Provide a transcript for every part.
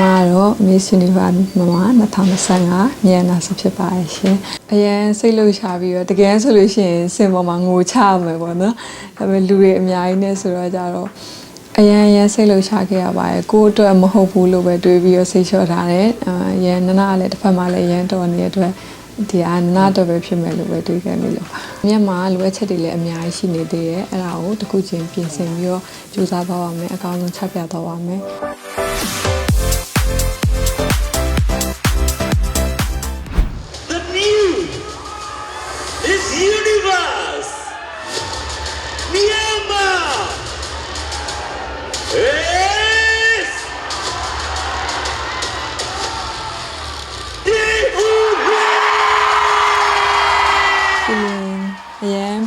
မကတော့ Miss Universe မှာ2025မြန်နာဆိုဖြစ်ပါရဲ့ရှင်။အရင်စိတ်လှုပ်ရှားပြီးတော့တကယ်ဆိုလို့ရှိရင်စင်ပေါ်မှာငိုချမယ်ပေါ့နော်။ဒါပေမဲ့လူတွေအများကြီးနဲ့ဆိုတော့ကြတော့အရန်အရန်စိတ်လှုပ်ရှားခဲ့ရပါတယ်။ကိုယ့်အတွက်မဟုတ်ဘူးလို့ပဲတွေးပြီးတော့စိတ်လျှော့ထားတယ်။အာရန်နနာကလည်းတစ်ဖက်မှာလည်းရန်တော်နေတဲ့အတွက်ဒီအနာတော့ပဲဖြစ်မယ်လို့ပဲတွေးခဲ့မိလို့ပါ။မြန်မာလိုအပ်ချက်တွေလည်းအများကြီးရှိနေသေးတယ်။အဲ့ဒါကိုတစ်ခုချင်းပြင်ဆင်ပြီးတော့ကြိုးစားသွားပါမယ်။အကောင်းဆုံးချက်ပြသွားပါမယ်။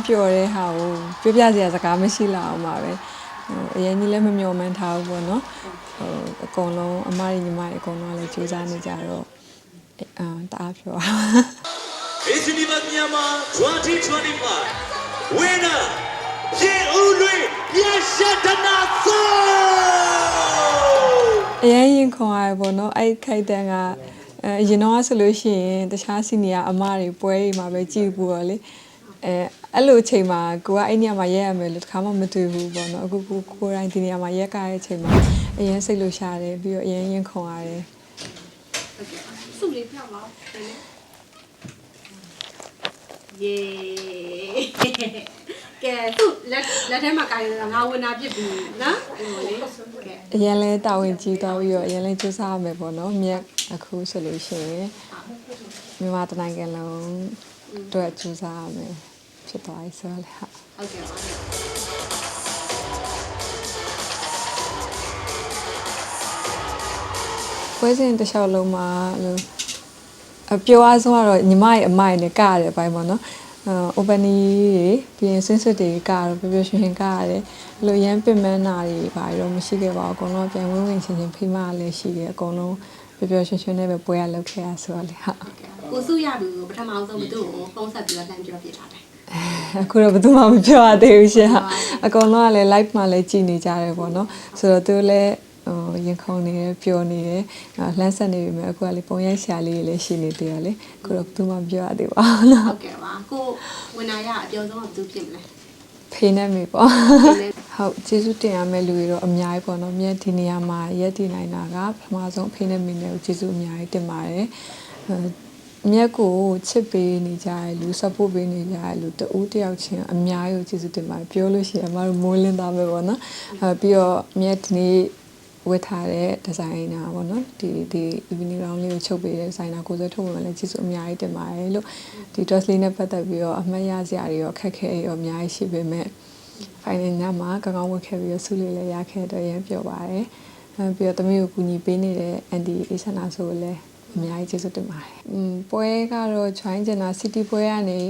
ပျော်တဲ့ဟာကိုပြောပြစရာစကားမရှိလာအောင်ပါပဲဟိုအရန်ကြီးလည်းမမျှော်မှန်းထားဘူးပေါ့နော်ဟိုအကုန်လုံးအမရီညီမတွေအကုန်လုံးလည်းကြိုးစားနေကြတော့အာတအားပျော် Miss Universe Myanmar 2025 winner ရေဦးလွင်မြတ်ရှတနာဆိုအရန်ရင်ခွန်ရပေါ့နော်အဲ့ခိုက်တန်ကအဲအရင်တော့ဆိုလို့ရှိရင်တခြားစီနီယာအမတွေပွဲတွေမှာပဲကြည့်ဘူးတော့လေအဲ အဲ့လိုအချိန်မှာကိုကအဲ့နေရာမှာရက်ရမယ်လို့တခါမှမတွေ့ဘူးပေါ့နော်အခုကိုကိုယ်တိုင်ဒီနေရာမှာရက်ကြတဲ့အချိန်မှာအရင်စိတ်လို့ရှာတယ်ပြီးတော့အရင်ရင်ခွန်ရတယ်စုလေးပြောက်ပါယေကဲသူ့လက်လက်ထဲမှာကိုင်နေတာငါဝင်တာဖြစ်ပြီနော်ဒီလိုလေကဲအရင်လဲတာဝန်ကြီးသွားပြီးတော့အရင်လဲစူးစမ်းရမယ်ပေါ့နော်မြက်အခုဆိုလို့ရှိရင်မြန်မာတနိုင်ငံလုံးအတွက်စူးစမ်းရမယ် ဖြစ်သွားပြီဆိုတော့လေဟာဟုတ်ကဲ့ပါပွဲစဉ်တစ်လျှောက်လုံးမှာလို့အပြောအားဆုံးကတော့ညီမရဲ့အမိုင်နဲ့ကရတဲ့အပိုင်းပေါ့နော်အာ opening တွေပြီးရင်ဆင်းစစ်တွေကတော့ပျော်ပျော်ရွှင်ရွှင်ကရတယ်အဲ့လိုရမ်းပင်မနာတွေဘာတွေတော့မရှိခဲ့ပါဘူးအကုန်လုံးပြန်ဝင်းဝင်းချင်းချင်းဖိမလည်းရှိတယ်အကုန်လုံးပျော်ပျော်ရွှင်ရွှင်နဲ့ပဲပွဲရလုပ်ခဲ့ရဆိုတော့လေဟာကိုစုရပြီကိုပထမဆုံးဘသူ့ကိုဖုန်းဆက်ပြီးတော့လှမ်းပြောပြထားတယ် အခုတော့ဘယ်သူမှမပြောရသေးဘူးရှင်ဟာအကုန်လုံးကလည်း live မှာလည်းကြည်နေကြတယ်ပေါ့နော်ဆိုတော့သူလည်းဟိုရင်ခုန်နေတယ်ပျော်နေတယ်အာလှမ်းဆက်နေပြီမဲ့အခုကလေပုံရိုက်ရှာလေးတွေလည်းရှိနေသေးတယ်လေအခုတော့ဘယ်သူမှမပြောရသေးပါဘူးနော်ဟုတ်ကဲ့ပါကိုဝင်လာရအပြောဆုံးကဘသူဖြစ်မလဲဖေးနေမိပေါ့ဖေးနဲ့ဟုတ်ကျေးဇူးတင်ရမယ့်လူတွေတော့အများကြီးပေါ့နော်မြတ်ဒီနေရာမှာရက်တည်နိုင်တာကပထမဆုံးအဖေနဲ့မိနဲ့ကိုကျေးဇူးအများကြီးတင်ပါတယ်အဲ မြတ်ကိုချစ်ပေးနေကြတဲ့လူ support ပေးနေကြတဲ့လူတဦးတယောက်ချင်းအများကြီးကိုကျေးဇူးတင်ပါတယ်ပြောလို့ရှိရင်အမတို့မိုးလင်းသားပဲပေါ့နော်အဲပြီးတော့မြတ်ဒီနေ့ဝတ်ထားတဲ့ဒီဇိုင်နာပေါ့နော်ဒီဒီ evening round လေးကိုချုပ်ပေးတဲ့ဒီဇိုင်နာကိုယ်စားထုတ်ဝင်လည်းကျေးဇူးအများကြီးတင်ပါတယ်လို့ဒီ dress လေးနဲ့ပတ်သက်ပြီးတော့အမှတ်ရစရာတွေရောအခက်အခဲတွေရောအများကြီးရှိပေမဲ့ final ညမှာကောင်းကောင်းဝတ်ခဲ့ပြီးတော့ဆုလေးလည်းရခဲ့တော့ရမ်းပြောပါတယ်အဲပြီးတော့တမီးကိုကူညီပေးနေတဲ့ Andy အေးဆန္ဒဆိုကိုလည်း အများကြီးကျေးဇူးတင်ပါတယ်။อืมပွဲကတော့ join ကျင်တာ city ပွဲကနေ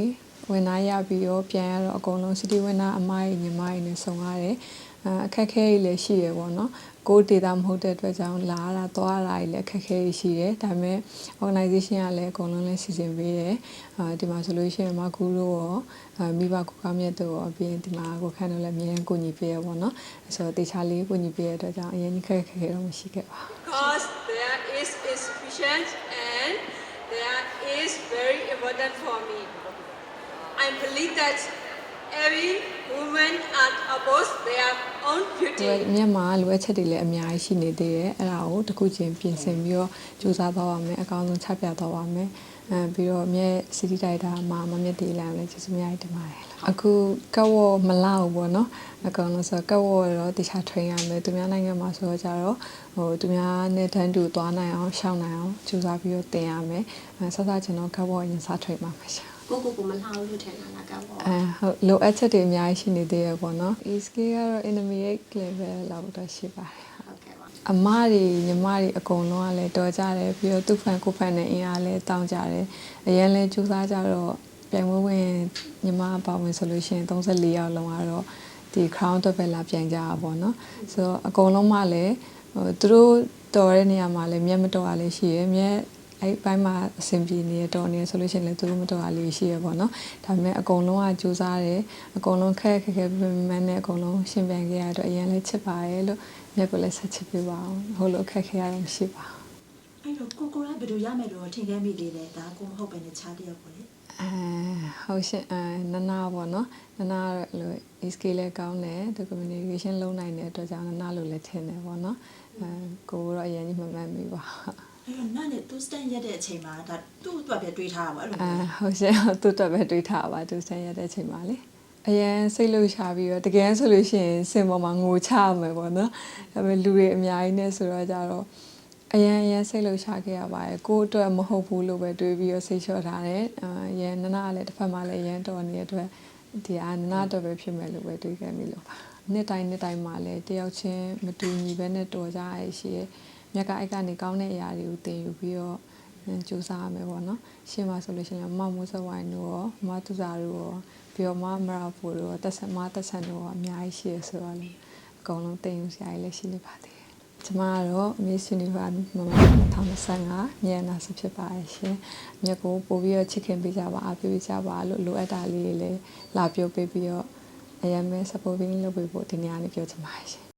ဝင်လာရပြီးတော့ပြန်ရတော့အကုန်လုံး city winner အမကြီးညီမကြီးနဲ့ဆုံရတယ်။အဲအခက်အခဲကြီးလည်းရှိရပေါ့နော်။ကိုယ်ဒေတာမဟုတ်တဲ့အတွက်ကြောင့်လာရတာသွားရတာကြီးလည်းအခက်အခဲကြီးရှိတယ်။ဒါပေမဲ့ organization ကလည်းအကုန်လုံးလည်းစီစဉ်ပေးတယ်။အာဒီမှာဆိုလို့ရှိရင်မကူတို့ရောအာမိဘကိုကောင်းမြတ်တို့ရောပြီးရင်ဒီမှာကိုခန့်တို့လည်းအမြဲတမ်းကိုညီပေးရပေါ့နော်။ဆိုတော့တေချာလေးကိုညီပေးရတဲ့အတွက်ကြောင့်အရင်ကြီးခက်ခက်ခဲတော့မရှိခဲ့ပါဘူး because there is and that is very important for me. I believe that every woman are above their own ဒီ beauty. မြန်မာလိုအပ်ချက်တွေလည်းအများကြီးရှိနေသေးတယ်အဲ့ဒါကိုတစ်ခုချင်းပြင်ဆင်ပြီးတော့စူးစမ်းသွားပါမယ်အကောင်းဆုံးချပြသွားပါမယ်အဲပြီးတော့မြဲစီတီတိုက်တာမှာမမြက်တေးလာလည်းကျေးဇူးများကြီးတင်ပါတယ်အခုကဝေါ်မလောက်ပေါ့နော်အကောင်လို့ဆိုကဝေါ်တော့တခြား train ရမယ်သူများနိုင်ငံမှာဆိုတော့ကြတော့ဟိုသူများနဲ့တန်းတူသွားနိုင်အောင်ရှောင်းနိုင်အောင်စူးစမ်းပြီးတော့တင်ရမယ်အဲဆက်ဆက်ကျွန်တော်ကဝေါ်ရင်စား train မှာပါရှာ ကိုကိုကိုမလှအောင်လို့ထင်တာလားကောပေါ့အဲဟုတ်လိုအပ်ချက်တွေအများကြီးရှိနေသေးရပေါ့နော် ESK ကတော့ intermediate level လောက်တော့ရှိပါတယ်ဟုတ်ကဲ့ပါအမတွေညီမတွေအကုန်လုံးကလည်းတော်ကြတယ်ပြီးတော့သူ့ဖန်ကိုဖန်နဲ့အင်အားလည်းတောင်းကြတယ်အရင်လဲကြိုးစားကြတော့ပြိုင်ပွဲဝင်ညီမအပါဝင်ဆိုလို့ရှိရင်34ယောက်လုံးကတော့ဒီ crown တော့ပဲလာပြိုင်ကြတာပေါ့နော်ဆိုတော့အကုန်လုံးမှလည်းဟိုသူတို့တော်တဲ့နေရာမှာလည်းမျက်မတော်ရလည်းရှိရယ်မျက် အဲ့ဘိုင်းမှာအဆင်ပြေနေရတော်နေဆိုလို့ရှိရင်လည်းသူတို့မတော်ရလေးရှိရပေါ့နော်ဒါပေမဲ့အကုန်လုံးကကြိုးစားတယ်အကုန်လုံးခက်ခက်ခဲခဲပြင်းပြင်းနဲ့အကုန်လုံးရှင်ပြန်ခဲ့ရတော့အရင်လည်းချစ်ပါရဲ့လို့မြက်ကိုလည်းဆက်ချစ်ပေးပါအောင်ဟိုလိုအခက်ခဲရတော့မရှိပါဘူးအဲ့တော့ကိုကိုကဘယ်လိုရမယ်လို့ထင်ခဲ့မိသေးလဲဒါကိုမဟုတ်ပဲနဲ့ခြားတယောက်ပေါ့လေအဲဟုတ်ရှင်အဲနနာပေါ့နော်နနာလို့ ESK လည်းကောင်းတယ်သူ communication လုံးနိုင်တဲ့အတွက်ကြောင့်နနာလို့လည်းထင်တယ်ပေါ့နော်အဲကိုတော့အရင်ကြီးမမှန်မိပါ အဲ့တော့နားနဲ့သူစတန်ရက်တဲ့အချိန်မှာဒါသူ့အတွက်ပဲတွေးထားတာပေါ့အဲ့လိုအဲမျိုးဟုတ်ရှင်သူ့အတွက်ပဲတွေးထားပါသူဆန်းရတဲ့အချိန်မှာလေအရင်စိတ်လှုပ်ရှားပြီးတော့တကယ်ဆိုလို့ရှိရင်စင်ပေါ်မှာငိုချရမယ်ပေါ့နော်ဒါပေမဲ့လူတွေအများကြီးနဲ့ဆိုတော့ကြတော့အရင်အရင်စိတ်လှုပ်ရှားခဲ့ရပါတယ်ကိုယ့်အတွက်မဟုတ်ဘူးလို့ပဲတွေးပြီးတော့စိတ်လျှော့ထားတယ်အရင်နနာကလည်းတစ်ဖက်မှာလည်းအရင်တော်နေတဲ့အတွက်ဒီအာနနာတော့ပဲဖြစ်မယ်လို့ပဲတွေးခဲ့မိလို့ပါနှစ်တိုင်းနှစ်တိုင်းမှာလည်းတယောက်ချင်းမတူညီပဲနဲ့တော်ကြရရှိရဲ့ မြက်ကအိုက်ကနေကောင်းတဲ့အရာတွေကိုသင်ယူပြီးတော့ကြိုးစားရမယ်ပေါ့နော်ရှင်းပါဆိုလို့ရှိရင်မမိုးစဝိုင်းတို့ရောမတူစာတို့ရောပြီးတော့မမရာဖိုတို့ရောတက်ဆန်မတက်ဆန်တို့ရောအများကြီးရှိရဆိုတော့လေအကုန်လုံးတင်ယူစရာကြီးလည်းရှိနေပါသေးတယ်ကျမကတော့ Miss Universe မမ2025မြန်နာဆိုဖြစ်ပါရဲ့ရှင်မြက်ကိုပို့ပြီးတော့ချစ်ခင်ပေးကြပါအားပေးကြပါလို့လိုအပ်တာလေးတွေလည်းလာပြောပေးပြီးတော့အရင်မဲ့ support လုပ်ပေးဖို့ဒီနေ့ကနေပြောချင်ပါတယ်ရှင်